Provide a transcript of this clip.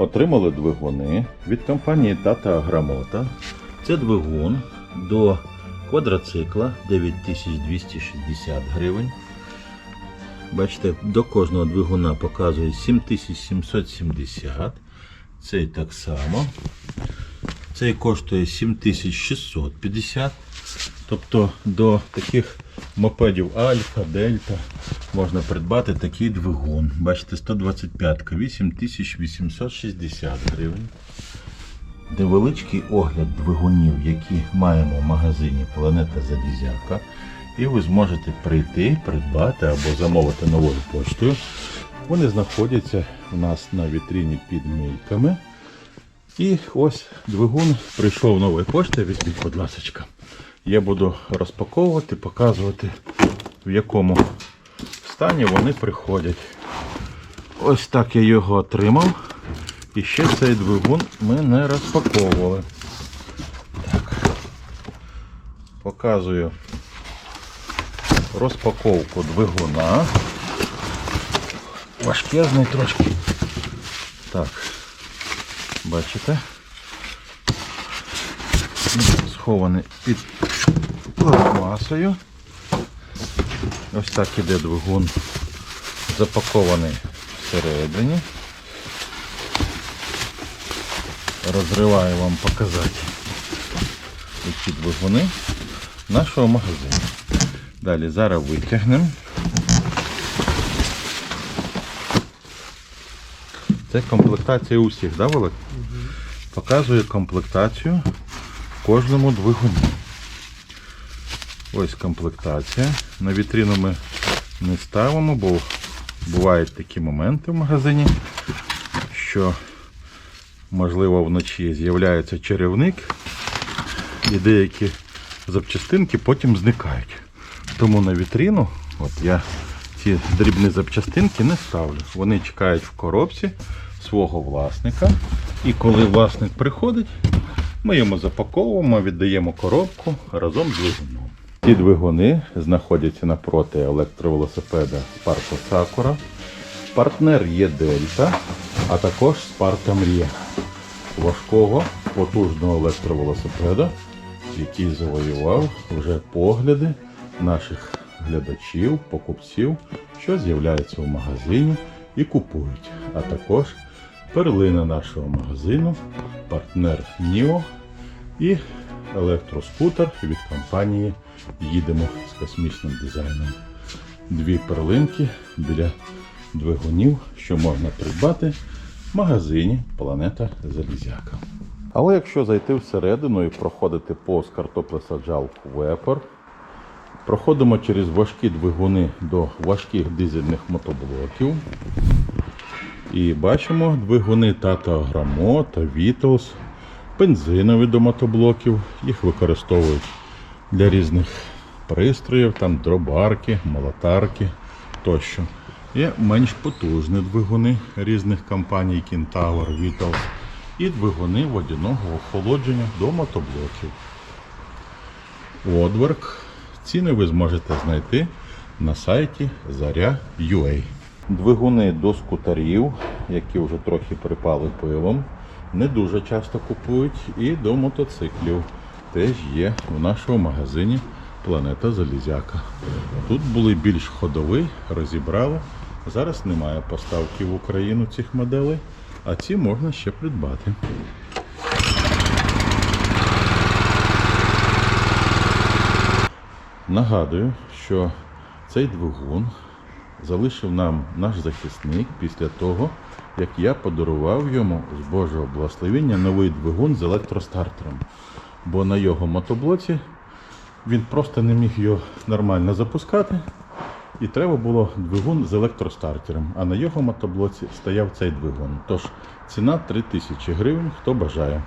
Отримали двигуни від компанії Tata Agramoto. Це двигун до квадроцикла 9260 гривень. Бачите, до кожного двигуна показує 7770. Цей так само. Цей коштує 7650. Тобто до таких мопедів Альфа, Дельта можна придбати такий двигун. Бачите, 125 8860 гривень. Невеличкий огляд двигунів, які маємо в магазині Планета Залізяка. І ви зможете прийти, придбати або замовити новою поштою. Вони знаходяться у нас на вітріні під мийками. І ось двигун прийшов нової пошти. Візьміть, будь ласка. Я буду розпаковувати, показувати, в якому стані вони приходять. Ось так я його отримав. І ще цей двигун ми не розпаковували. Так. Показую розпаковку двигуна. Важкезний трошки. Так, бачите? Схований під пластмасою. Ось так іде двигун запакований всередині. Розриваю вам показати які двигуни нашого магазину. Далі зараз витягнемо. Це комплектація усіх, да, Володь? Показує комплектацію кожному двигуні. Ось комплектація. На вітрину ми не ставимо, бо бувають такі моменти в магазині, що можливо вночі з'являється чарівник і деякі запчастинки потім зникають. Тому на вітрину от я ці дрібні запчастинки не ставлю. Вони чекають в коробці свого власника. І коли власник приходить, ми йому запаковуємо, віддаємо коробку разом з двигуном. Ці двигуни знаходяться напроти електровелосипеда Sparta Sakura. Партнер є Дельта, а також Sparta Mria. Важкого, потужного електровелосипеда, який завоював вже погляди наших глядачів, покупців, що з'являються в магазині і купують. А також перлина нашого магазину, партнер Ніо і електроскутер від компанії Їдемо з космічним дизайном. Дві перлинки біля двигунів, що можна придбати в магазині Планета Залізяка. Але якщо зайти всередину і проходити повз картоплесаджалку Вепер, проходимо через важкі двигуни до важких дизельних мотоблоків. І бачимо двигуни Tata Gramo та Beatles, бензинові до мотоблоків. Їх використовують для різних пристроїв, там дробарки, молотарки тощо. Є менш потужні двигуни різних компаній Kentaur, Beatles і двигуни водяного охолодження до мотоблоків. Одверк. Ціни ви зможете знайти на сайті Заря.ua. Двигуни до скутерів, які вже трохи припали пивом, не дуже часто купують. І до мотоциклів теж є в нашому магазині Планета Залізяка. Тут були більш ходові, розібрали. Зараз немає поставки в Україну цих моделей, а ці можна ще придбати. Нагадую, що цей двигун залишив нам наш захисник після того, як я подарував йому з Божого благословення новий двигун з електростартером. Бо на його мотоблоці він просто не міг його нормально запускати. І треба було двигун з електростартером, а на його мотоблоці стояв цей двигун. Тож ціна 3000 гривень, хто бажає.